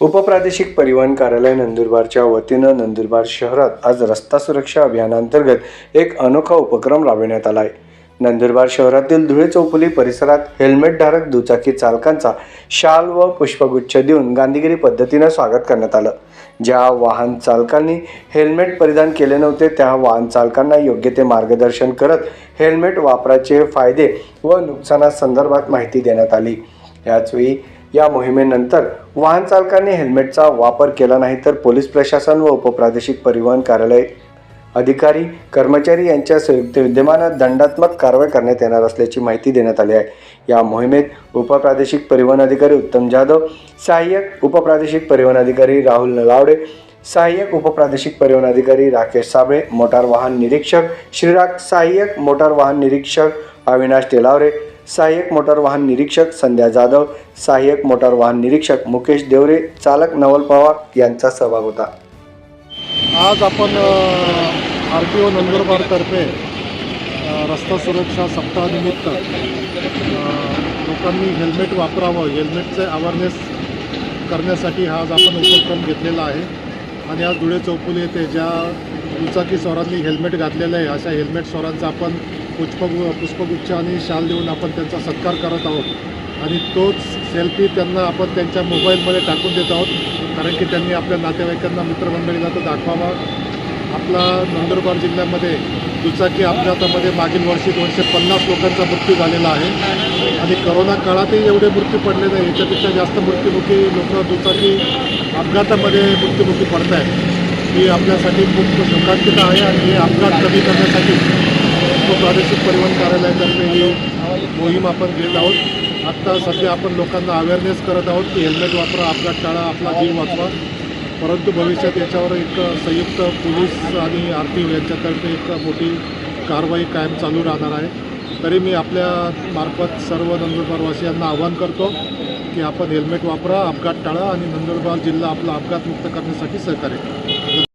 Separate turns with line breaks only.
उपप्रादेशिक परिवहन कार्यालय नंदुरबारच्या वतीनं नंदुरबार शहरात आज रस्ता सुरक्षा अभियानांतर्गत एक अनोखा उपक्रम राबविण्यात आला आहे नंदुरबार शहरातील धुळे चौफुली परिसरात हेल्मेटधारक दुचाकी चालकांचा शाल व पुष्पगुच्छ देऊन गांधीगिरी पद्धतीनं स्वागत करण्यात आलं. ज्या वाहन चालकांनी हेल्मेट परिधान केले नव्हते त्या वाहन चालकांना योग्य ते मार्गदर्शन करत हेल्मेट वापराचे फायदे व नुकसानासंदर्भात माहिती देण्यात आली. याचवेळी या मोहिमेनंतर वाहन चालकांनी हेल्मेटचा वापर केला नाही तर पोलीस प्रशासन व उपप्रादेशिक परिवहन कार्यालय अधिकारी कर्मचारी यांच्या संयुक्त विद्यमानात दंडात्मक कारवाई करण्यात येणार असल्याची माहिती देण्यात आली आहे. या मोहिमेत उपप्रादेशिक परिवहन अधिकारी उत्तम जाधव सहाय्यक उपप्रादेशिक परिवहन अधिकारी राहुल नलावडे सहाय्यक उपप्रादेशिक परिवहन अधिकारी राकेश साबळे मोटार वाहन निरीक्षक श्रीराग सहाय्यक मोटार वाहन निरीक्षक अविनाश टेलावरे सहाय्यक मोटार वाहन निरीक्षक संध्या जाधव सहाय्यक मोटार वाहन निरीक्षक मुकेश देवरे चालक नवल पवार यांचा सहभाग होता.
आज आपण आर टी ओ नंदुरबारतर्फे रस्ता सुरक्षा सप्ताहानिमित्त लोकांनी हेल्मेट वापरावं हेल्मेटचे अवेअरनेस करण्यासाठी हा आज आपण उपक्रम घेतलेला आहे. आणि आज धुळे चौफुली येथे ज्या दुचाकी स्वारांनी हेल्मेट घातलेलं आहे अशा हेल्मेट स्वारांचा आपण पुष्प पुष्पगुच्छ आणि शाल देऊन आपण त्यांचा सत्कार करत आहोत. आणि तोच सेल्फी त्यांना आपण त्यांच्या मोबाईलमध्ये टाकून देत आहोत. कारण की त्यांनी आपल्या नातेवाईकांना मित्रमंडळीला तो दाखवावा. आपला नंदुरबार जिल्ह्यामध्ये दुचाकी अपघातामध्ये मागील वर्षी दोनशे पन्नास लोकांचा मृत्यू झालेला आहे. आणि करोना काळातही एवढे मृत्यू पडले नाही. याच्यापेक्षा जास्त मृत्युमुखी लोक दुचाकी अपघातामध्ये मृत्युमुखी पडत आहेत ही आपल्यासाठी खूप शोकांतिका आहे आणि हे अपघात कमी करण्यासाठी प्रादेशिक परिवहन कार्यालयातर्फे ही मोहीम आपण घेत आहोत. आत्ता सध्या आपण लोकांना अवेअरनेस करत आहोत की हेल्मेट वापरा अपघात टाळा आपला जीव वाचवा. परंतु भविष्यात याच्यावर एक संयुक्त पोलीस आणि आर टी यांच्यातर्फे एक मोठी कारवाई कायम चालू राहणार आहे. तरी मी आपल्या मार्फत सर्व नंदुरबारवासियांना आवाहन करतो की आपण हेल्मेट वापरा अपघात टाळा आणि नंदुरबार जिल्हा आपला अपघातमुक्त करण्यासाठी सहकार्य करा.